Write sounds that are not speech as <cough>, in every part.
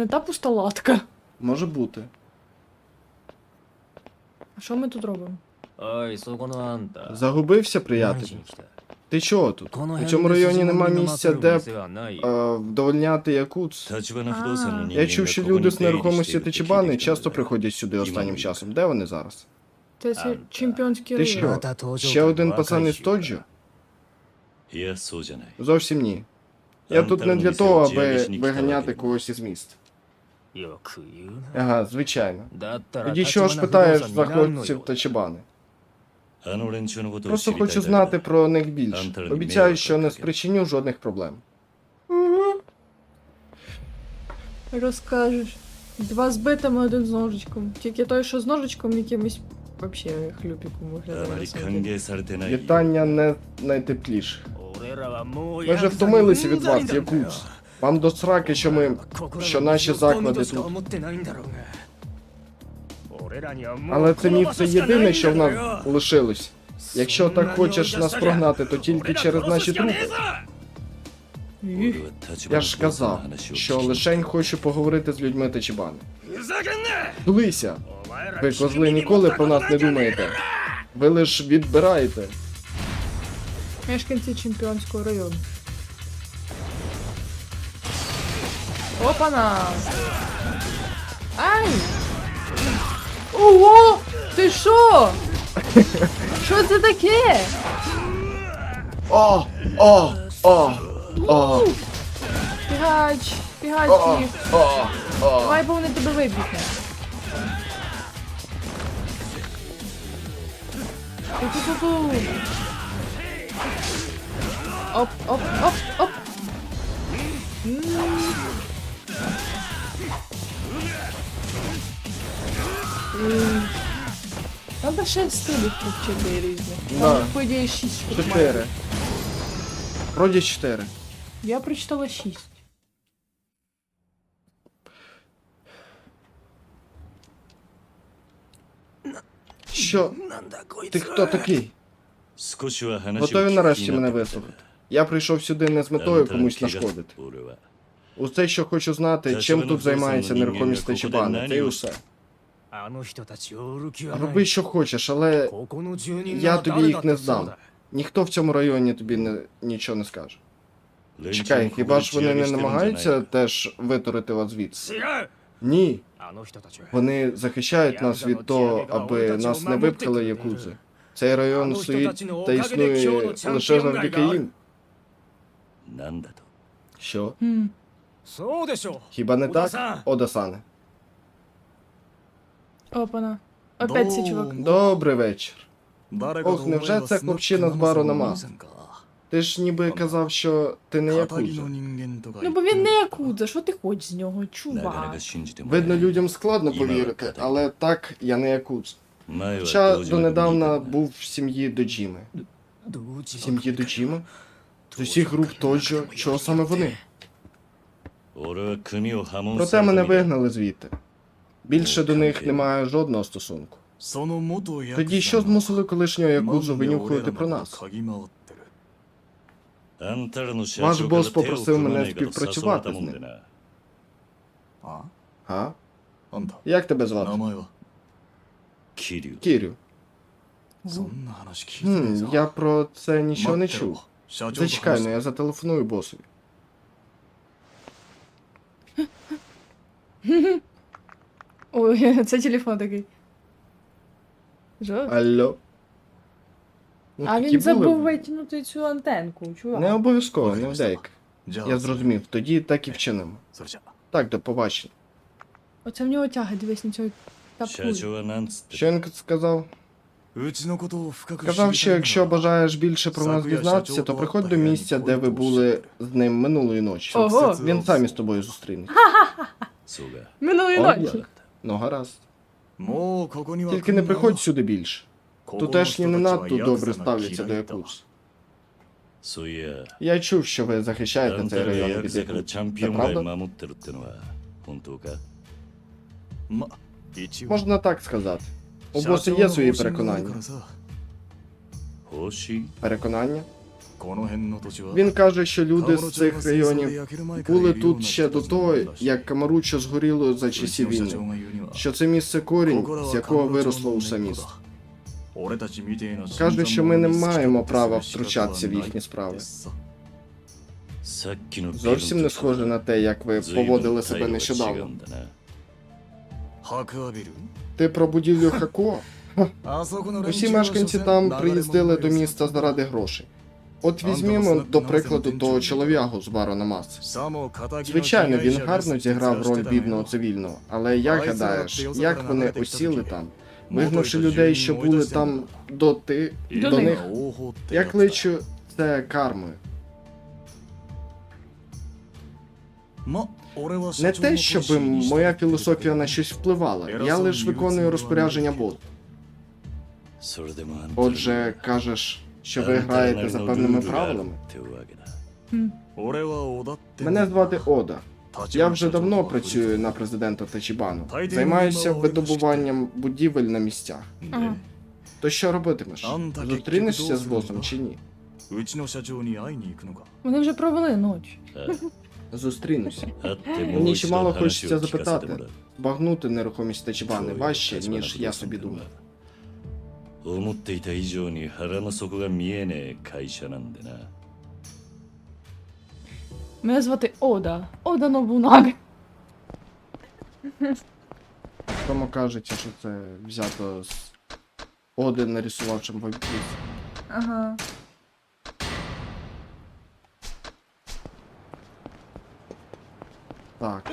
не та пуста латка. Може бути. А що ми тут робимо? Ой, соконанта. Загубився, приятель. Ти чого тут? У цьому районі нема місця, де б вдовольняти якуц. Я чув, що люди з нерухомості Тичибани часто приходять сюди останнім часом. Де вони зараз? Це, чемпіонський Ти що? Ще один пацан із Тоджо? Зовсім ні. Я тут не для того, аби виганяти когось із міст. Ага, звичайно. Тоді чого ж питаєш заходців та чебани? Просто хочу знати про них більше. Обіцяю, що не спричиню жодних проблем. Угу. Розкажеш. Два з битами, один з ножичком. Тільки той, що з ножичком якимось вообще хлюпіком виглядає. Вітання не найтепліше. Ми вже втомилися від вас, якусь. Вам до сраки, що ми. що наші заклади тут. Але це місце єдине, що в нас лишилось. Якщо так хочеш нас прогнати, то тільки через наші трупи. Я ж сказав, що лишень хочу поговорити з людьми Тачібани. Дулися! Ви, козли, ніколи про нас не думаєте. Ви лиш відбираєте. Мешканці чемпіонського району. Опана! Ай! Ого! Ти що? <laughs> Що це таке? О! О! О! О! Пігач! Пігач їх! Давай, бо вони тебе вибігне. Ту-ту-ту-ту. Оп, оп, оп, оп. Треба ще стилів чотири різних. Да. Там, 6 ідеї, шість штук має. Чотири. Вроді 4. Я прочитала 6. Що? Ти хто такий? Готові нарешті мене вислухати. Я прийшов сюди не з метою комусь нашкодити. Усе, що хочу знати, чим тут займається нерухомість Тачібана, та й усе. Роби, що хочеш, але я тобі їх не здам. Ніхто в цьому районі тобі не, нічого не скаже. Чекай, хіба ж вони не намагаються теж витурити вас звідси? Ні. Ну, вони захищають нас від того, аби нас не випхали Якудзи. Цей район ну, стоїть та існує ну, лише завдяки їм. Що? Хіба не так, Одасане? Опана. Опять ці чувак. Добрий вечір. Ох, невже це копчина з бару на маску? Ти ж ніби казав, що ти не якудза. Ну бо він не якудза, що ти хочеш з нього, чувак? Видно, людям складно повірити, але так я не якудза. Хоча донедавна був в сім'ї Доджіми. Сім'ї Доджіми? З усіх груп Тоджо, чого саме вони? Проте мене вигнали звідти. Більше до них немає жодного стосунку. Тоді що змусили колишнього якузу винюхувати про нас? Ваш бос попросив мене співпрацювати з ним. А? Як тебе звати? Кірю. Хм, Я про це нічого не чув. Зачекай, ну я зателефоную босові. <laughs> Ой, це <laughs> телефон такий. Що? Алло. Ну, А такі він забув були. витягнути цю антенку, чувак. Не обов'язково, не в わかりました деяких. じゃあ Я зрозумів, тоді так і вчинимо. それじゃ Так, до побачення. Оце в нього тяга, дивись на цього 社 тапку. 長はなんつって Що він сказав? うちのことを深く知りたい Казав, що な якщо бажаєш більше про нас Сакуя дізнатися, Шачо то то приходь до Таяні місця, де ви Кото були Шитер. з ним минулої ночі. Ого. Він сам із тобою зустрінеться. そうが Минулої О, ночі. Ну, гаразд. Тільки не приходь сюди більше. Тутешні не надто добре ставляться до якусь. Я чув, що ви захищаєте цей район від якусь. Можна так сказати. У боси є свої переконання. Переконання? Він каже, що люди з цих районів були тут ще до того, як Камаруча згоріло за часів війни. Що це місце корінь, з якого виросло усе місто. Каже, що ми не маємо права втручатися в їхні справи. Зовсім не схоже на те, як ви поводили себе нещодавно. Ти про будівлю Хако? Усі мешканці там приїздили до міста заради грошей. От візьмімо до прикладу того чолов'ягу з бару на мас. Звичайно, він гарно зіграв роль бідного цивільного, але як гадаєш, як вони осіли там, вигнавши людей, що були там до ти до, до них? Я кличу це кармою. Не те, щоб моя філософія на щось впливала. Я лише виконую розпорядження бот. Отже, кажеш що ви граєте за певними правилами. Мене звати Ода. Я вже давно працюю на президента Тачібану. Займаюся видобуванням будівель на місцях. То що робитимеш? Зустрінешся з босом чи ні? Вони вже провели ніч. Зустрінуся. Мені чимало хочеться запитати. Багнути нерухомість Тачібани важче, ніж я собі думав. 思っていた以上に腹の底が見えねえ会社なんでな Мене звати Ода. Ода Нобунага. Тому кажеться, що це взято з Оди нарисувавшим вампір. Ага. Так.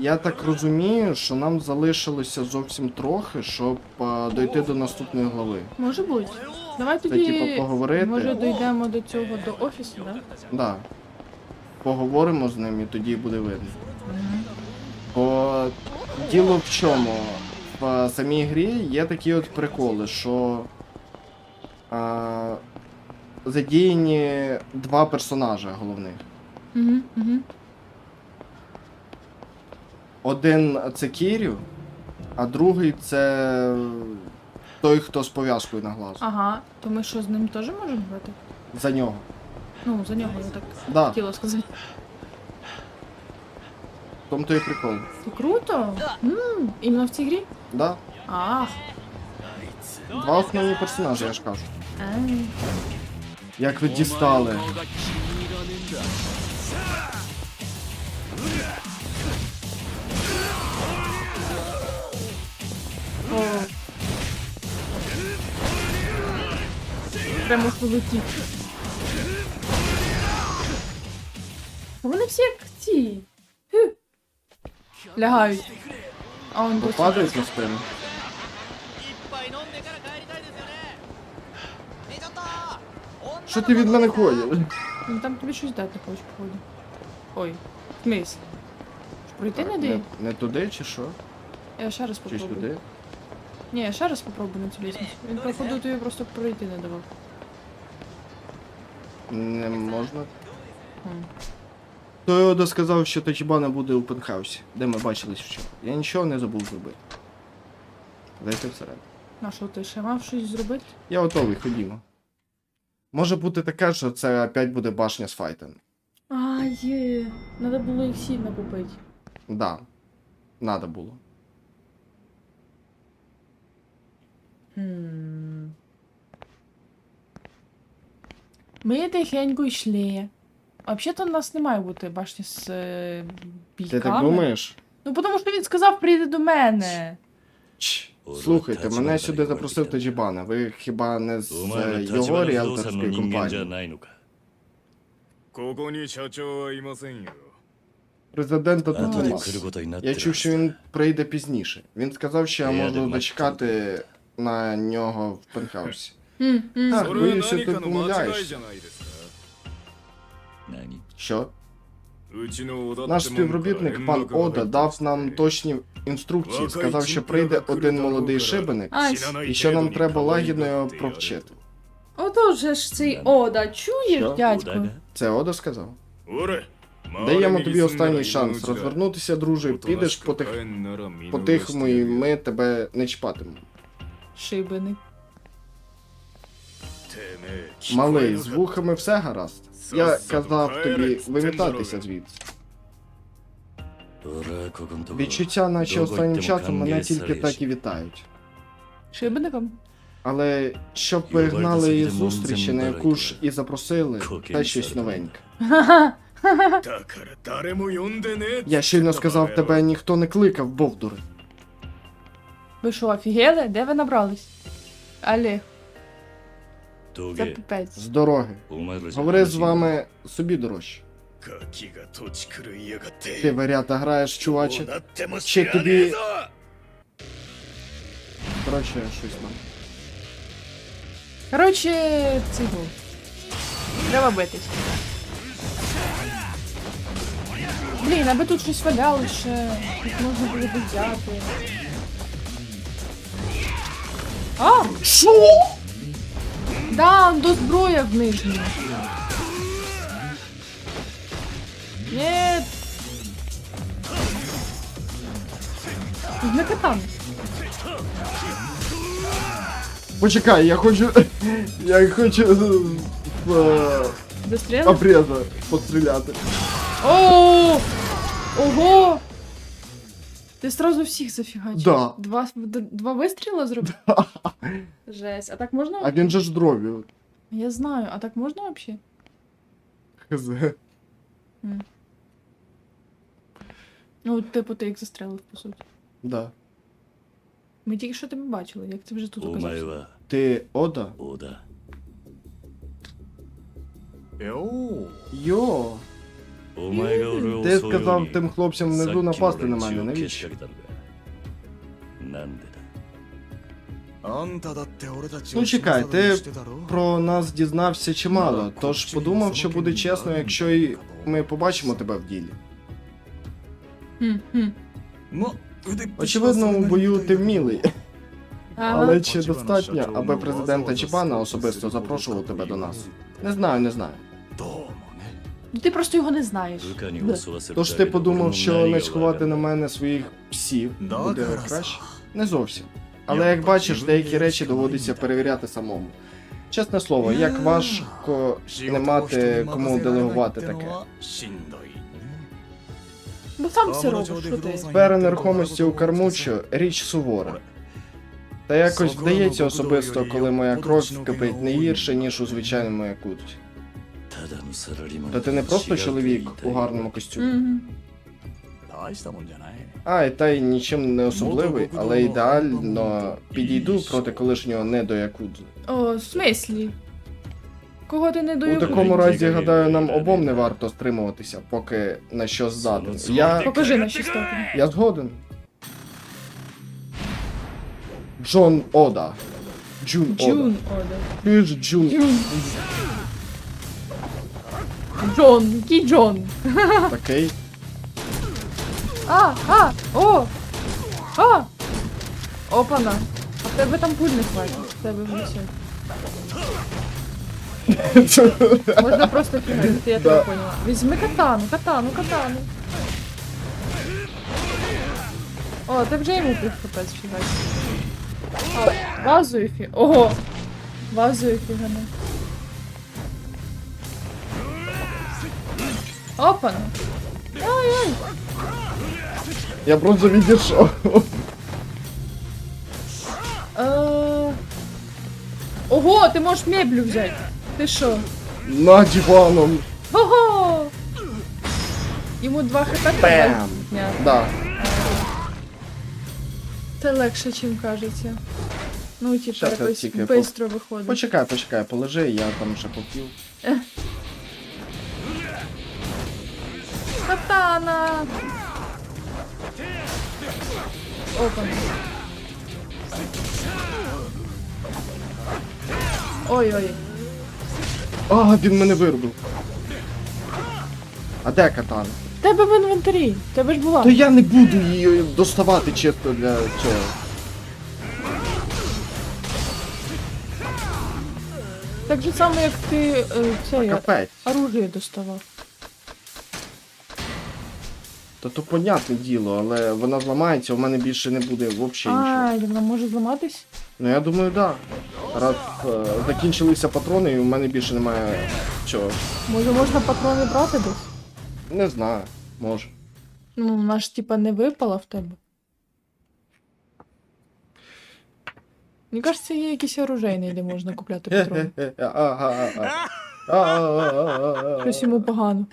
я так розумію, що нам залишилося зовсім трохи, щоб а, дойти до наступної глави. Може бути. Давай Це тоді. типа поговорити. Може дійдемо до цього до офісу, да? Да. Поговоримо з ним і тоді буде видно. Бо діло в чому? В самій грі є такі от приколи, що а, задіяні два персонажа головних. Угу, угу. Один це Кірю, а другий це той, хто з пов'язкою на глазу. Ага, то ми що з ним теж можемо грати? За нього. Ну, за нього я так Да, хотіла сказати. тому то і прикол. Це круто! Ммм, іменно в цій грі? Да? Ах. Два основні персонажі, я ж кажу. Ей. Як ви дістали? Прямо полетів. Вони всі як ці. Хю. Лягають. А он досі. Падають на спину. Що ти від мене ходиш? Ну там тобі щось дати хочеш, походу. Ой, смис. Пройти не Не, не туди чи що? Я ще раз Чи ж попробую. туди? Ні, я ще раз попробую на цю лісницю. Він походу тобі просто пройти не давав. Не можна. Тойода сказав, що Тачібана буде у пентхаусі, де ми бачились вчора. Я нічого не забув зробити. Зайти всередину. На що ти ще мав щось зробити? Я готовий, ходімо. Може бути таке, що це опять буде башня з файтом. А, є. Надо було їх сильно купити. Да. Надо було. Хм. Ми тихенько йшли. Взагалі-то в нас не має бути башні з е, бійками. Ти так думаєш? Ну, тому що він сказав, прийде до мене. Чш. Слухайте, мене сюди запросив Таджібана. Ви хіба не з е, його ріелторської компанії? Президента тут А. Я чув, що він прийде пізніше. Він сказав, що я можу дочекати на нього в пентхаусі. Хм, хм. А, それは боюся, 何 ти かの間違い помиляєшся. じゃないですか 何 Що? うちの織田って Наш співробітник пан Ода дав нам точні інструкції. Сказав, що прийде один молодий шибеник, Ай, і що нам треба лагідно його провчити. Отож же ж цей Ода, чуєш, Що? 織田 дядько? が Це Ода сказав. Оре Даємо тобі останній шанс розвернутися, друже. Підеш по тих по-тихому, і ми тебе не чіпатимемо. Шибеник. Малий, з вухами все гаразд. Я казав тобі вимітатися звідси. Відчуття, наче останнім часом мене тільки так і вітають. Але щоб ви гнали її зустрічі, на яку ж і запросили, та щось новеньке. Я щойно сказав, тебе ніхто не кликав, Бовдури. Ви що, офігели? Де ви набрались? Але. Це з дороги. Говори з вами собі дорожче. Ти варята граєш, чуваче. Чи тобі. Коротше, щось там. Коротше, цигу. Треба битись. Блін, аби тут щось валяло ще. Тут можна було б взяти. А! Шо? Да, до зброя в нижній. Нет. Не катан. Почекай, я хочу. <laughs> Я хочу. е, Достріли? Обреза постріляти. О! Ого! Ти сразу всіх зафігачив? Да. Два, два вистріла зробив? Да. Жесть, а так можна? А він же ж дрові. Я знаю, а так можна вообще? Хз. Ну, типу, ти їх застрелив, по суті. Да. Ми тільки що тебе бачили, як ти вже тут оказався. Ти Ода? Ода. Йоу. Йо. Ти сказав тим хлопцям внизу напасти на мене, навіщо? Ну чекай, ти про нас дізнався чимало, тож подумав, що буде чесно, якщо і ми побачимо тебе в ділі. Очевидно, у бою ти вмілий. Але чи достатньо, аби президента Чіпана особисто запрошував тебе до нас? Не знаю, не знаю. Ну, ти просто його не знаєш. Ну. Тож типу, ти подумав, що нацькувати на мене своїх псів буде краще? Не зовсім. Але як бачиш, деякі речі доводиться перевіряти самому. Чесне слово, як важко не мати кому делегувати таке. Бо сам ну, все робиш, що ти. Збере нерухомості у Кармучо річ сувора. Та якось вдається особисто, коли моя кров кипить не гірше, ніж у звичайному якуті. Та ти не просто чоловік у гарному костюмі. А, і та й нічим не особливий, але ідеально підійду проти колишнього не. О, в смислі? Кого ти не до У такому разі, гадаю, нам обом не варто стримуватися, поки на що ззаду. Я. Покажи наші стати. Я згоден. Джон Ода. Джун Ода. Джун Ода. Ти ж Джун. Джун. Джон, який Джон? Такий. А, а, о! А! Опана. А в тебе там пуль не хватить. В тебе внесет. Можна просто фігати, я тебе поняла. Візьми катану, катану, катану. О, ти вже йому пів капець фігать. А, вазою фі... Ого! Вазою фігане. Опана. Ай-ай! Я просто відійшов. Е, Ого, ти можеш меблю взяти. Ти що? На диваном. Ого! Йому два хп зняти. Да. Це легше, чим кажеться. Ну, типу, Щас я якось тільки по- швидко виходить. Почекай, почекай, полежи, я там ще попів. Катана! Опа. Ой-ой. А, він мене вирубив. А де катана? В Тебе в інвентарі. В Тебе ж була. То я не буду її доставати чисто для цього. Так же само, як ти е, це Капець. оружие доставав. Та то понятне діло, але вона зламається, у мене більше не буде взагалі нічого. А, вона може зламатись? Ну я думаю, так. Да. Раз е, закінчилися патрони, і у мене більше немає чого. Може можна патрони брати десь? Не знаю, може. Ну, вона ж типа не випала в тебе. Мені кажеться, є якийсь оружейний, де можна купляти <laughs> патрони. Щось йому погано.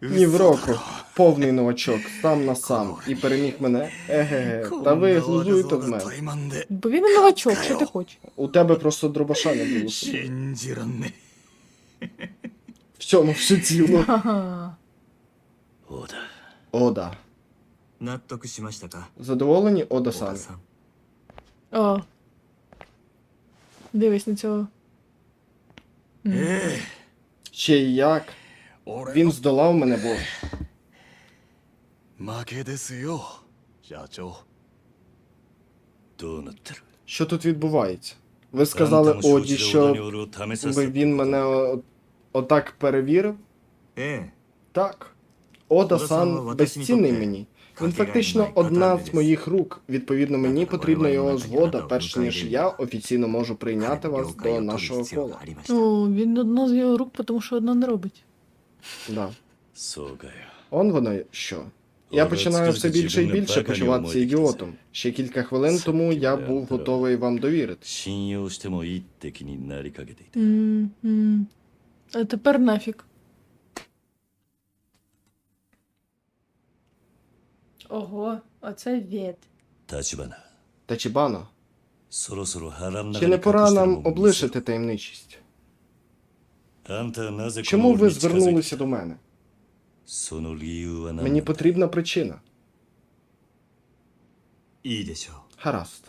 Ні в року. повний новачок, сам на сам. І переміг мене. Еге, та ви глузуєте в мене. Бо він новачок, що ти хочеш? У тебе просто дробаша не було. В цьому все діло. Ода. Задоволені Ода сан О. Дивись на цього. Ще як. え俺 Він の здолав мене, бо 負けですよ社長どうなってる що тут відбувається? Ви あ сказали んたも承 Оді, 知で小田に що 俺を試さ би せ він мене о- отак перевірив? ええ Так. Ода Ода-сан санはбезцінний私にとって мені. Він かけがえのない фактично одна катарби з です моїх рук. Відповідно, мені Так, потрібна але його вона згода, так перш вона ніж вмикає. я офіційно можу прийняти 彼 вас の了解 до を取る нашого 必要 кола. がありました О, він одно з його рук, тому що одна не робить. Да. Он воно що? Я починаю все більше і більше почуватися ідіотом. Ще кілька хвилин тому я був готовий вам довірити. М, м. А тепер нафік. Ого, оце від. Тачибана, Тачібана, чи не пора нам облишити таємничість? Чому ви звернулися до мене? Мені потрібна причина. Гаразд.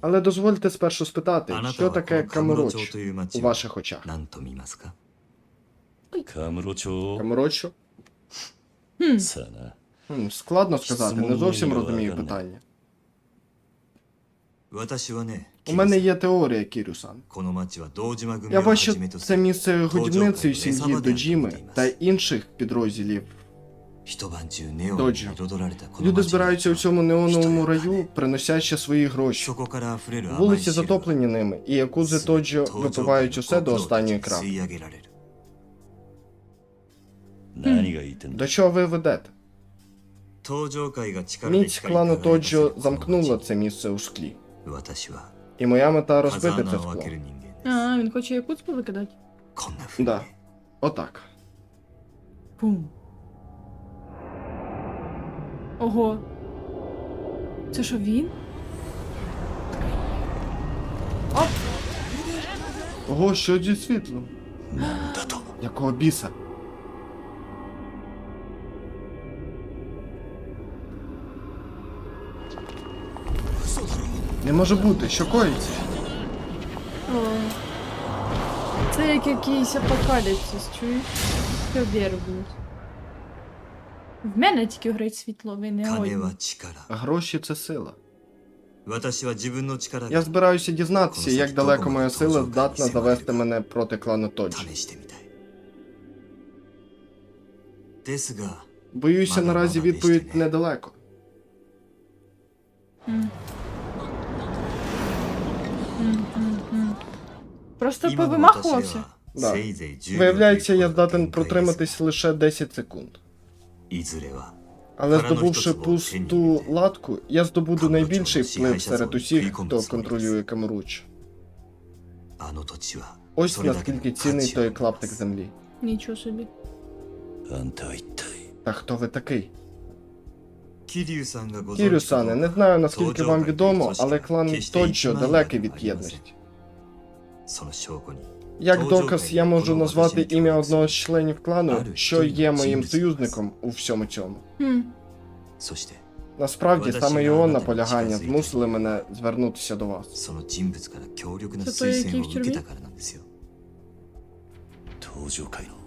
Але дозвольте спершу спитати, що таке камероч у ваших очах. Камерочо? Складно сказати, не зовсім розумію питання. 私はね У мене キリ є теорія, Кірюсан. この町は堂島組 Я をは бачу, じめとす це る місце годівницею сім'ї Доджіми та інших підрозділів. 一晩中ネオンに Доджо. 彩られたこの Люди 町 збираються у に цьому неоновому 人や раю, приносячи свої гроші. そこから溢れる甘い Вулиці 汁が затоплені ними, і якузи す Тоджо 登場 випивають усе до の останньої 心を краплі. 吸い上げられる何が言ってんだ До чого ви ведете? 登場会が力で Міць 光り клану 輝かせ Тоджо るこの замкнула 町 це місце у склі. І моя мета розбити це скло. А, він хоче якусь повикидати. Да. Отак. Бум. Ого. Це що він? Оп! Ого, що зі світлом? Якого біса? Не може бути, що коїться? Це як якийсь апокаліпсис, чуєш? Ти обірвують. В мене тільки горить світло, ви не одні. Гроші це сила. Я збираюся дізнатися, як далеко моя сила здатна завести мене проти клану Тоджі. Боюся, наразі відповідь недалеко. Mm. просто повимахувався. Да. Виявляється, я здатен протриматись лише 10 секунд. Але здобувши пусту латку, я здобуду найбільший вплив серед усіх, хто контролює Камруч. Ось наскільки цінний той клаптик землі. Нічого собі. Та хто ви такий? Кірюсане, не знаю наскільки вам відомо, але клан Тоджо далекий від єдності. Як доказ, я можу назвати ім'я одного з членів клану, що є моїм союзником у всьому цьому. Хм. Насправді саме його наполягання змусили мене звернутися до вас.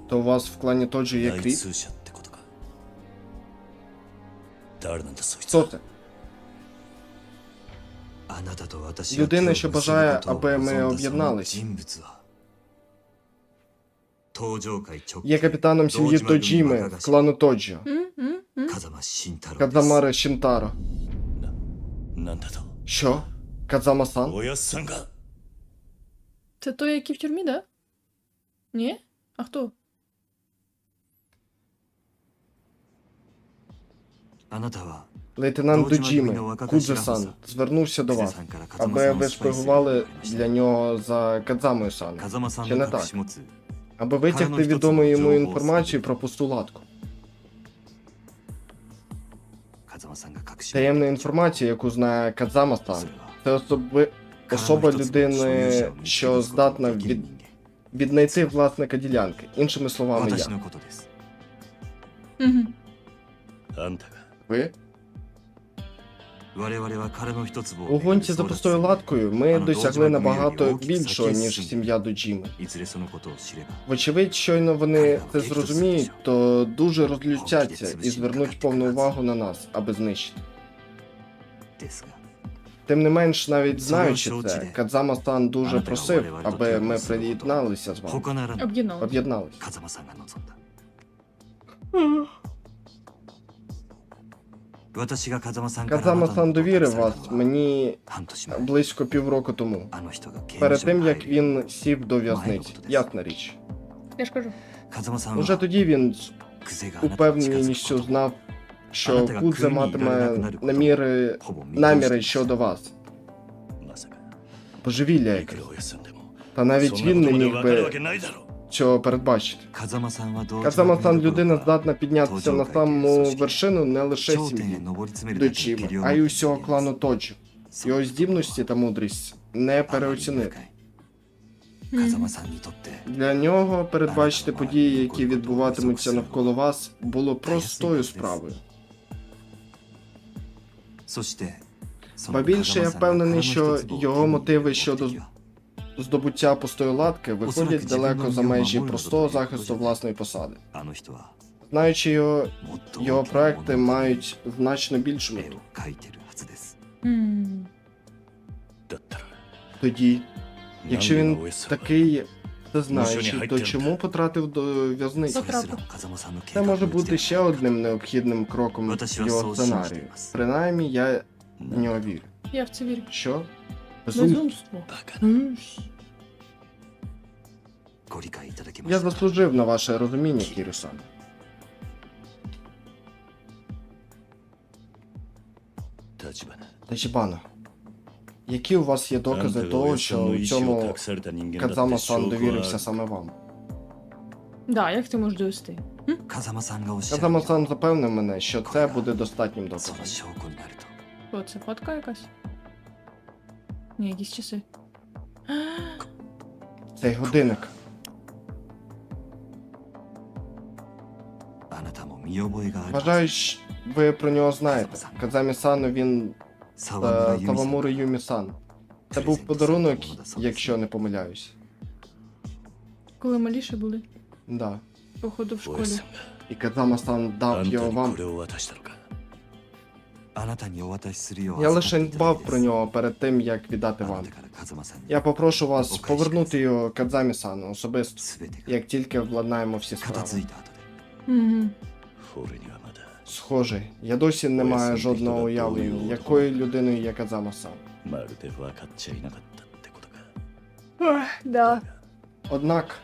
То у вас в клані Тоджі є кріп? Хто ти? Людина, що бажає, аби ми об'єднались. Є капітаном сім'ї Тоджіми, клану Тоджо. Кадзамара Шінтаро. Що? Кадзама-сан? Це той, який в тюрмі, да? Ні? А хто? Лейтенант Доджіме, Кудзе-сан, звернувся до вас, аби ви шпигували для нього за Кадзамою сан Чи не так? Аби витягти відому йому інформацію про постулатку. Таємна інформація, яку знає Кадзама сан це особи... особа людини, що здатна від... віднайти власника ділянки. Іншими словами, я. Ви? У гонці за простою латкою ми досягли набагато більшого, ніж сім'я Доджіми. Вочевидь, щойно вони це зрозуміють, то дуже розлютяться і звернуть повну увагу на нас, аби знищити. Тим не менш, навіть знаючи це, Кадзама Сан дуже просив, аби ми приєдналися з вами. Об'єдналися. Казама Сан довірив вас мені близько півроку тому. Перед тим як він сів до в'язниці. Ясна річ. Я ж кажу. Уже тоді він упевненістю знав, що Кудзе матиме наміри наміри щодо вас. Божевілля. Та навіть він не міг би цього передбачити. Казама-сан людина здатна піднятися на саму вершину не лише сім'ї Доджіма, а й усього клану Тоджі. Його здібності та мудрість не переоцінити. Для нього передбачити події, які відбуватимуться навколо вас, було простою справою. Ба більше я впевнений, що його мотиви щодо здобуття пустої латки виходять далеко за межі простого захисту власної посади. Знаючи його, його проекти мають значно більшу мету. Тоді, якщо він такий це знаючий, то чому потратив до в'язниці? Це може бути ще одним необхідним кроком його сценарію. Принаймні, я в нього вірю. Я в це вірю. Що? Безумство. Я заслужив на ваше розуміння, Кірюсан. Тачібана. Які у вас є докази того, що у цьому Кадзама-сан довірився саме вам? Да, як ти можеш довести? Казама-сан запевнив мене, що це буде достатнім доказом. О, це фотка якась? Ні, якісь часи. <gasps> Цей годинник. Вважаю, що ви про нього знаєте. Казамі Сану він е, та, Тавамури Юмі Сан. Це був подарунок, якщо не помиляюсь. Коли маліше були? Да. Походу в школі. І Казама Сан дав його вам. Я лише дбав про нього перед тим, як віддати вам. Я попрошу вас повернути його Кадзамі-сану особисто, як тільки владнаємо всі справи. Угу. Схоже, я досі не маю жодного уявлення, якою людиною є Кадзама-сан. Да. Однак,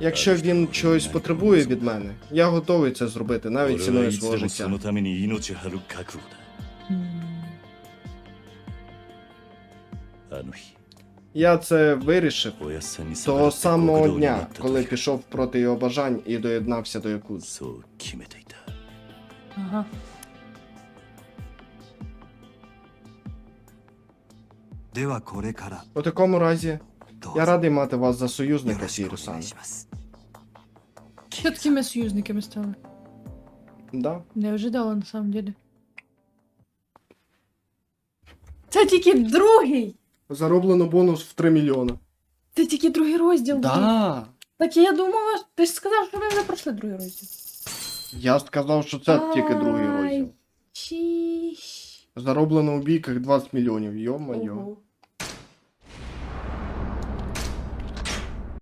якщо він чогось потребує від мене, я готовий це зробити навіть ціною свого життя. Я це вирішив того самого дня, коли пішов проти його бажань і доєднався до якуз. Ага. У такому разі я радий мати вас за союзника, Сірусан. Що такими союзниками стали? Да. Не ожидала на самом деле. Це тільки другий! Зароблено бонус в 3 мільйона. Це тільки другий розділ. був. Да. Так я думала, ти ж сказав, що ми вже пройшли другий розділ. Я сказав, що це тільки другий Ай, розділ. Чи... Зароблено у бійках 20 мільйонів, йо-моє. Ого.